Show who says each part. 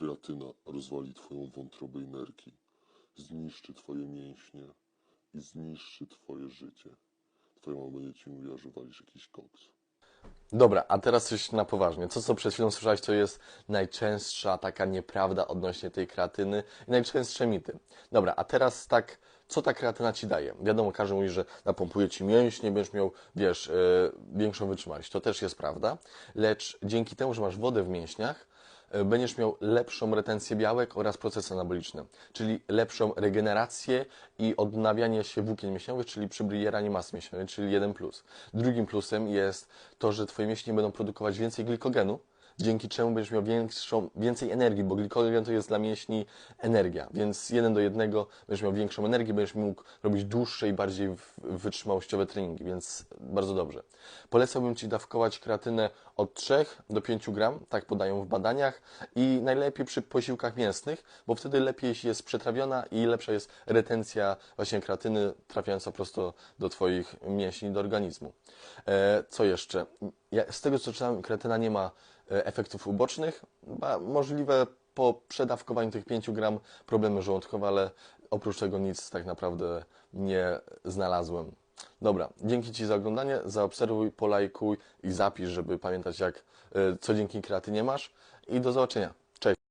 Speaker 1: kreatyna rozwali twoją wątrobę i nerki, zniszczy twoje mięśnie i zniszczy twoje życie. Twoja mama będzie ci mówiła, że walisz jakiś koks.
Speaker 2: Dobra, a teraz coś na poważnie. Co, co przed chwilą słyszałeś, to jest najczęstsza taka nieprawda odnośnie tej kreatyny i najczęstsze mity. Dobra, a teraz tak, co ta kreatyna ci daje? Wiadomo, każdy mówi, że napompuje ci mięśnie, będziesz miał, wiesz, yy, większą wytrzymałość. To też jest prawda, lecz dzięki temu, że masz wodę w mięśniach, będziesz miał lepszą retencję białek oraz procesy anaboliczne, czyli lepszą regenerację i odnawianie się włókien mięśniowych, czyli przybieranie masy mięśniowej, czyli jeden plus. Drugim plusem jest to, że twoje mięśnie będą produkować więcej glikogenu, dzięki czemu będziesz miał większą, więcej energii, bo glikogen to jest dla mięśni energia, więc jeden do jednego będziesz miał większą energię, będziesz mógł robić dłuższe i bardziej wytrzymałościowe treningi, więc bardzo dobrze. Polecałbym Ci dawkować kreatynę od 3 do 5 gram, tak podają w badaniach i najlepiej przy posiłkach mięsnych, bo wtedy lepiej jest przetrawiona i lepsza jest retencja właśnie kreatyny trafiająca prosto do Twoich mięśni, do organizmu. E, co jeszcze? Ja, z tego co czytałem, kreatyna nie ma efektów ubocznych, ma możliwe po przedawkowaniu tych 5 gram problemy żołądkowe, ale oprócz tego nic tak naprawdę nie znalazłem. Dobra, dzięki Ci za oglądanie, zaobserwuj, polajkuj i zapisz, żeby pamiętać jak, e, co dzięki kreatynie masz i do zobaczenia. Cześć!